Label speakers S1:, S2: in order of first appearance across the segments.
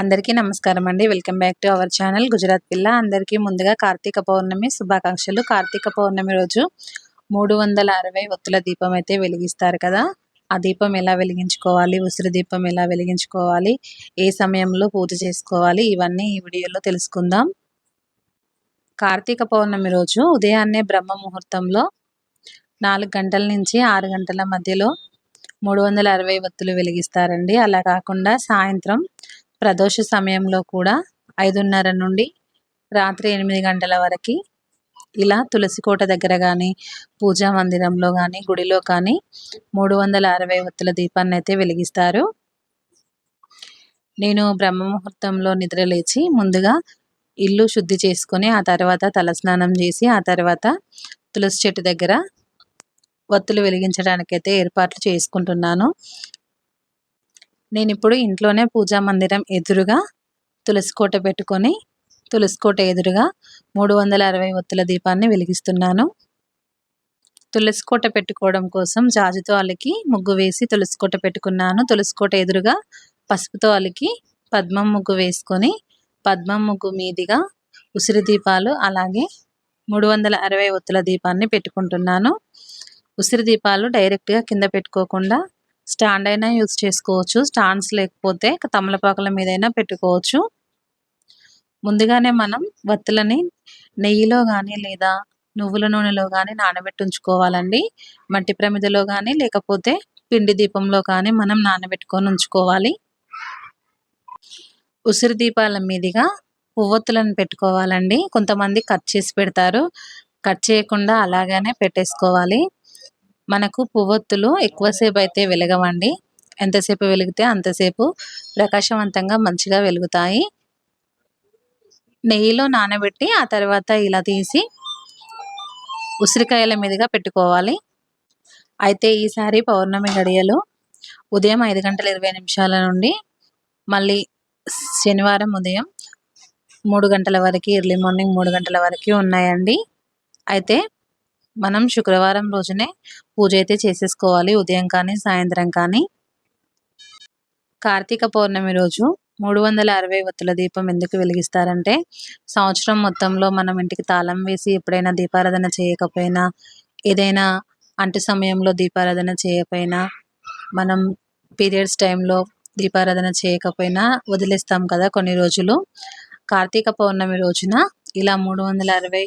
S1: అందరికీ నమస్కారం అండి. Welcome back to our channel Gujarat పిల్ల. అందరికీ ముందుగా కార్తీక పౌర్ణమి శుభాకాంక్షలు. కార్తీక పౌర్ణమి రోజు మూడు వందల అరవై ఒత్తుల దీపం అయితే వెలిగిస్తారు కదా. ఆ దీపం ఎలా వెలిగించుకోవాలి? ఉసిరి దీపం ఎలా వెలిగించుకోవాలి? ఏ సమయంలో పూజ చేసుకోవాలి? ఇవన్నీ ఈ వీడియోలో తెలుసుకుందాం. కార్తీక పౌర్ణమి రోజు ఉదయాన్నే బ్రహ్మ ముహూర్తంలో నాలుగు గంటల నుంచి ఆరు గంటల మధ్యలో మూడు వందల అరవై ఒత్తులు వెలిగిస్తారండి. అలా కాకుండా సాయంత్రం ప్రదోష సమయంలో కూడా ఐదున్నర నుండి రాత్రి ఎనిమిది గంటల వరకు ఇలా తులసి కోట దగ్గర కానీ పూజా మందిరంలో కానీ గుడిలో కానీ మూడు వందల అరవై ఒత్తుల దీపాన్ని అయితే వెలిగిస్తారు. నేను బ్రహ్మ ముహూర్తంలో నిద్ర లేచి ముందుగా ఇల్లు శుద్ధి చేసుకొని ఆ తర్వాత తలస్నానం చేసి ఆ తర్వాత తులసి చెట్టు దగ్గర వత్తులు వెలిగించడానికైతే ఏర్పాట్లు చేసుకుంటున్నాను. నేను ఇప్పుడు ఇంట్లోనే పూజా మందిరం ఎదురుగా తులసి కోట పెట్టుకొని తులసి కోట ఎదురుగా మూడు వందల అరవై ఒత్తుల దీపాన్ని వెలిగిస్తున్నాను. తులసి కోట పెట్టుకోవడం కోసం జాజుతో అలికి ముగ్గు వేసి తులసి కోట పెట్టుకున్నాను. తులసి కోట ఎదురుగా పసుపుతో అలికి పద్మం ముగ్గు వేసుకొని పద్మం ముగ్గు మీదిగా ఉసిరి దీపాలు అలాగే మూడు వందల అరవై ఒత్తుల దీపాన్ని పెట్టుకుంటున్నాను. ఉసిరి దీపాలు డైరెక్ట్గా కింద పెట్టుకోకుండా స్టాండ్ అయినా యూజ్ చేసుకోవచ్చు. స్టాండ్స్ లేకపోతే తమలపాకుల మీదైనా పెట్టుకోవచ్చు. ముందుగానే మనం వత్తులని నెయ్యిలో కానీ లేదా నువ్వుల నూనెలో కానీ నానబెట్టి ఉంచుకోవాలండి. మట్టి ప్రమిదలో కానీ లేకపోతే పిండి దీపంలో కానీ మనం నానబెట్టుకొని ఉంచుకోవాలి. ఉసిరి దీపాల మీదుగా పువ్వొత్తులను పెట్టుకోవాలండి. కొంతమంది కట్ చేసి పెడతారు. కట్ చేయకుండా అలాగనే పెట్టేసుకోవాలి. మనకు పువ్వొత్తులు ఎక్కువసేపు అయితే వెలగవండి. ఎంతసేపు వెలిగితే అంతసేపు ప్రకాశవంతంగా మంచిగా వెలుగుతాయి. నెయ్యిలో నానబెట్టి ఆ తర్వాత ఇలా తీసి ఉసిరికాయల మీదుగా పెట్టుకోవాలి. అయితే ఈసారి పౌర్ణమి గడియలు ఉదయం ఐదు గంటల ఇరవై నిమిషాల నుండి మళ్ళీ శనివారం ఉదయం మూడు గంటల వరకు ఎర్లీ మార్నింగ్ మూడు గంటల వరకు ఉన్నాయండి. అయితే మనం శుక్రవారం రోజునే పూజ అయితే చేసేసుకోవాలి. ఉదయం కానీ సాయంత్రం కానీ. కార్తీక పౌర్ణమి రోజు మూడు వందల అరవై ఒత్తుల దీపం ఎందుకు వెలిగిస్తారంటే సంవత్సరం మొత్తంలో మనం ఇంటికి తాళం వేసి ఎప్పుడైనా దీపారాధన చేయకపోయినా ఏదైనా అంటు సమయంలో దీపారాధన చేయకపోయినా మనం పీరియడ్స్ టైంలో దీపారాధన చేయకపోయినా వదిలేస్తాం కదా కొన్ని రోజులు. కార్తీక పౌర్ణమి రోజున ఇలా మూడు వందల అరవై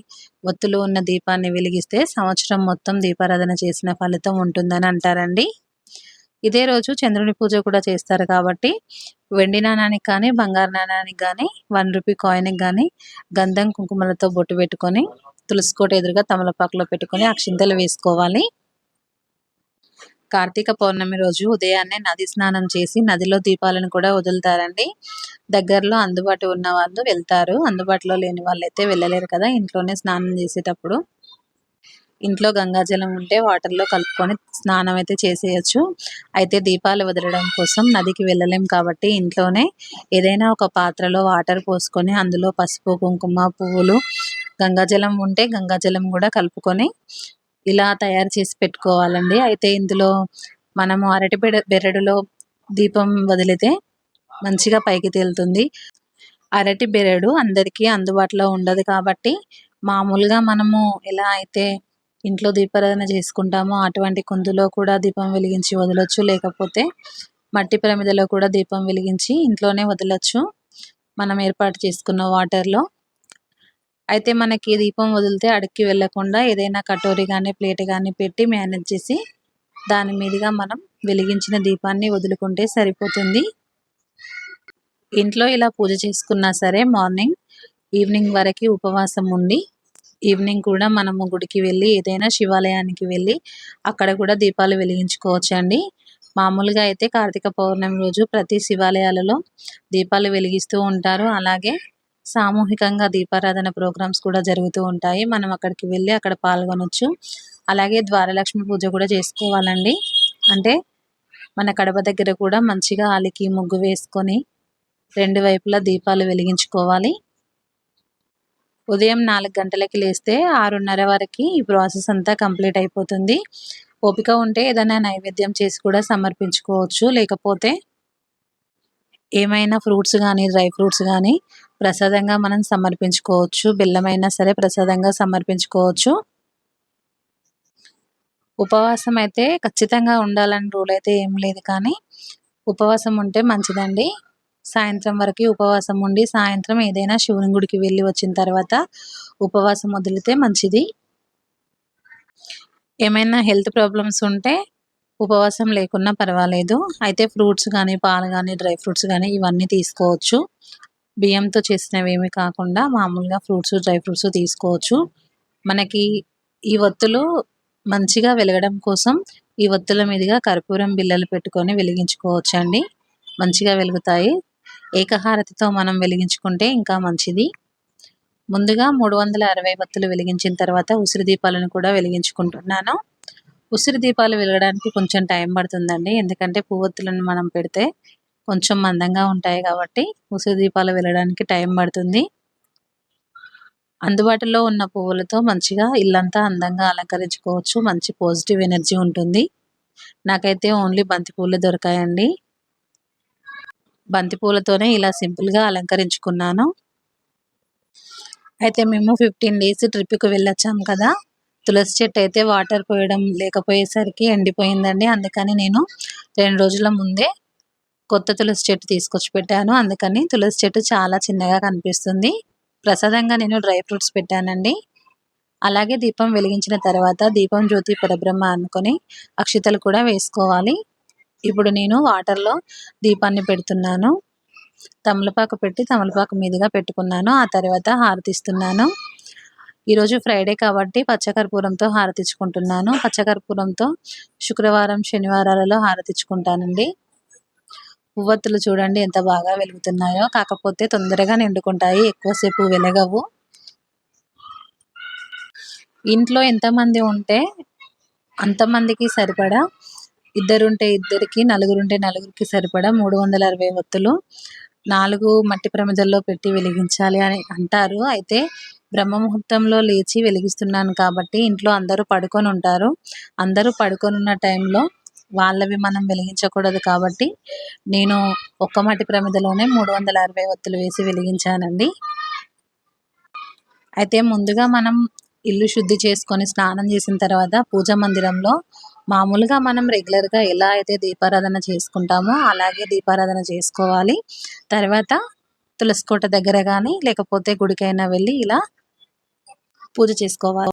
S1: ఒత్తులు ఉన్న దీపాన్ని వెలిగిస్తే సంవత్సరం మొత్తం దీపారాధన చేసిన ఫలితం ఉంటుందని అంటారండి. ఇదే రోజు చంద్రుని పూజ కూడా చేస్తారు కాబట్టి వెండి నాణానికి కానీ బంగారు నాణానికి కానీ వన్ రూపీ కాయిన్కి కానీ గంధం కుంకుమలతో బొట్టు పెట్టుకొని తులసికోట ఎదురుగా తమలపాకులో పెట్టుకొని అక్షింతలు వేసుకోవాలి. కార్తీక పౌర్ణమి రోజు ఉదయాన్నే నది స్నానం చేసి నదిలో దీపాలను కూడా వదులుతారండి. దగ్గరలో అందుబాటు ఉన్న వాళ్ళు వెళ్తారు. అందుబాటులో లేని వాళ్ళు అయితే వెళ్ళలేరు కదా ఇంట్లోనే స్నానం చేసేటప్పుడు. ఇంట్లో గంగాజలం ఉంటే వాటర్లో కలుపుకొని స్నానం అయితే చేసేయచ్చు. అయితే దీపాలు వదలడం కోసం నదికి వెళ్ళలేం కాబట్టి ఇంట్లోనే ఏదైనా ఒక పాత్రలో వాటర్ పోసుకొని అందులో పసుపు కుంకుమ పువ్వులు గంగాజలం ఉంటే గంగాజలం కూడా కలుపుకొని ఇలా తయారు చేసి పెట్టుకోవాలండి. అయితే ఇందులో మనము అరటి బెరడులో దీపం వదిలితే మంచిగా పైకి తేలుతుంది. అరటి బెరడు అందరికీ అందుబాటులో ఉండదు కాబట్టి మామూలుగా మనము ఎలా అయితే ఇంట్లో దీపారాధన చేసుకుంటామో అటువంటి కుందులో కూడా దీపం వెలిగించి వదలొచ్చు. లేకపోతే మట్టి ప్రమిదలో కూడా దీపం వెలిగించి ఇంట్లోనే వదలొచ్చు. మనం ఏర్పాటు చేసుకున్న వాటర్లో. అయితే మనకి దీపం వదిలితే అడుక్కి వెళ్ళకుండా ఏదైనా కటోరీ కానీ ప్లేట్ కానీ పెట్టి మేనేజ్ చేసి దాని మీదుగా మనం వెలిగించిన దీపాన్ని వదులుకుంటే సరిపోతుంది. ఇంట్లో ఇలా పూజ చేసుకున్నా సరే మార్నింగ్ ఈవినింగ్ వరకు ఉపవాసం ఉండి ఈవినింగ్ కూడా మనము గుడికి వెళ్ళి ఏదైనా శివాలయానికి వెళ్ళి అక్కడ కూడా దీపాలు వెలిగించుకోవచ్చు అండి మామూలుగా అయితే కార్తీక పౌర్ణమి రోజు ప్రతి శివాలయాలలో దీపాలు వెలిగిస్తూ ఉంటారు. అలాగే సామూహికంగా దీపారాధన ప్రోగ్రామ్స్ కూడా జరుగుతూ ఉంటాయి. మనం అక్కడికి వెళ్ళి అక్కడ పాల్గొనొచ్చు. అలాగే ద్వారలక్ష్మి పూజ కూడా చేసుకోవాలండి. అంటే మన కడప దగ్గర కూడా మంచిగా అలికి ముగ్గు వేసుకొని రెండు వైపులా దీపాలు వెలిగించుకోవాలి. ఉదయం నాలుగు గంటలకి లేస్తే ఆరున్నర వరకు ఈ ప్రాసెస్ అంతా కంప్లీట్ అయిపోతుంది. ఓపిక ఉంటే ఏదైనా నైవేద్యం చేసి కూడా సమర్పించుకోవచ్చు. లేకపోతే ఏమైనా ఫ్రూట్స్ కానీ డ్రై ఫ్రూట్స్ కానీ ప్రసాదంగా మనం సమర్పించుకోవచ్చు. బెల్లమైనా సరే ప్రసాదంగా సమర్పించుకోవచ్చు. ఉపవాసం అయితే ఖచ్చితంగా ఉండాలని రూల్ అయితే ఏం లేదు కానీ ఉపవాసం ఉంటే మంచిదండి. సాయంత్రం వరకు ఉపవాసం ఉండి సాయంత్రం ఏదైనా శివుని గుడికి వెళ్ళి వచ్చిన తర్వాత ఉపవాసం వదిలితే మంచిది. ఏమైనా హెల్త్ ప్రాబ్లమ్స్ ఉంటే ఉపవాసం లేకున్నా పర్వాలేదు. అయితే ఫ్రూట్స్ కానీ పాలు కానీ డ్రై ఫ్రూట్స్ కానీ ఇవన్నీ తీసుకోవచ్చు. బియ్యంతో చేసినవి ఏమి కాకుండా మామూలుగా ఫ్రూట్స్ డ్రై ఫ్రూట్స్ తీసుకోవచ్చు. మనకి ఈ ఒత్తులు మంచిగా వెలగడం కోసం ఈ ఒత్తుల మీదుగా కర్పూరం బిల్లలు పెట్టుకొని వెలిగించుకోవచ్చు అండి మంచిగా వెలుగుతాయి. ఏకహారతితో మనం వెలిగించుకుంటే ఇంకా మంచిది. ముందుగా మూడు వందల అరవై వత్తులు వెలిగించిన తర్వాత ఉసిరి దీపాలను కూడా వెలిగించుకుంటున్నాను. ఉసిరి దీపాలు వెలగడానికి కొంచెం టైం పడుతుందండి. ఎందుకంటే పువ్వొత్తులను మనం పెడితే కొంచెం మందంగా ఉంటాయి కాబట్టి ఉసిరి దీపాలు వెళ్ళడానికి టైం పడుతుంది. అందుబాటులో ఉన్న పువ్వులతో మంచిగా ఇల్లంతా అందంగా అలంకరించుకోవచ్చు. మంచి పాజిటివ్ ఎనర్జీ ఉంటుంది. నాకైతే ఓన్లీ బంతి పూలు దొరికాయండి. బంతి పూలతోనే ఇలా సింపుల్గా అలంకరించుకున్నాను. అయితే మేము ఫిఫ్టీన్ డేస్ ట్రిప్కి వెళ్ళొచ్చాం కదా. తులసి చెట్టు అయితే వాటర్ పోయడం లేకపోయేసరికి ఎండిపోయిందండి. అందుకని నేను రెండు రోజుల ముందే కొత్త తులసి చెట్టు తీసుకొచ్చి పెట్టాను. అందుకని తులసి చెట్టు చాలా చిన్నగా కనిపిస్తుంది. ప్రసాదంగా నేను డ్రై ఫ్రూట్స్ పెట్టానండి. అలాగే దీపం వెలిగించిన తర్వాత దీపం జ్యోతి పరబ్రహ్మ అనుకొని అక్షితలు కూడా వేసుకోవాలి. ఇప్పుడు నేను వాటర్లో దీపాన్ని పెడుతున్నాను. తమలపాకు పెట్టి తమలపాకు మీదుగా పెట్టుకున్నాను. ఆ తర్వాత హారతిస్తున్నాను. ఈరోజు ఫ్రైడే కాబట్టి పచ్చకర్పూరంతో హారతిచ్చుకుంటున్నాను. పచ్చకర్పూరంతో శుక్రవారం శనివారాలలో హారతిచ్చుకుంటానండి. పువ్వత్తులు చూడండి ఎంత బాగా వెలుగుతున్నాయో. కాకపోతే తొందరగా నిండుకుంటాయి ఎక్కువసేపు వెలగవు. ఇంట్లో ఎంతమంది ఉంటే అంతమందికి సరిపడా ఇద్దరుంటే ఇద్దరికి నలుగురుంటే నలుగురికి సరిపడా మూడు వందల అరవై ఒత్తులు. నాలుగు మట్టి ప్రమిదల్లో పెట్టి వెలిగించాలి అని అంటారు. అయితే బ్రహ్మముహూర్తంలో లేచి వెలిగిస్తున్నాను కాబట్టి ఇంట్లో అందరూ పడుకొని ఉంటారు. అందరూ పడుకొని ఉన్న టైంలో వాళ్ళవి మనం వెలిగించకూడదు కాబట్టి నేను ఒక్క మట్టి ప్రమిదలోనే మూడు వందల అరవై ఒత్తులు వేసి వెలిగించానండి. అయితే ముందుగా మనం ఇల్లు శుద్ధి చేసుకొని స్నానం చేసిన తర్వాత పూజ మందిరంలో మామూలుగా మనం రెగ్యులర్గా ఎలా అయితే దీపారాధన చేసుకుంటామో అలాగే దీపారాధన చేసుకోవాలి. తర్వాత తులసికోట దగ్గర కానీ లేకపోతే గుడికైనా వెళ్ళి ఇలా పూజ చేసుకోవాలి.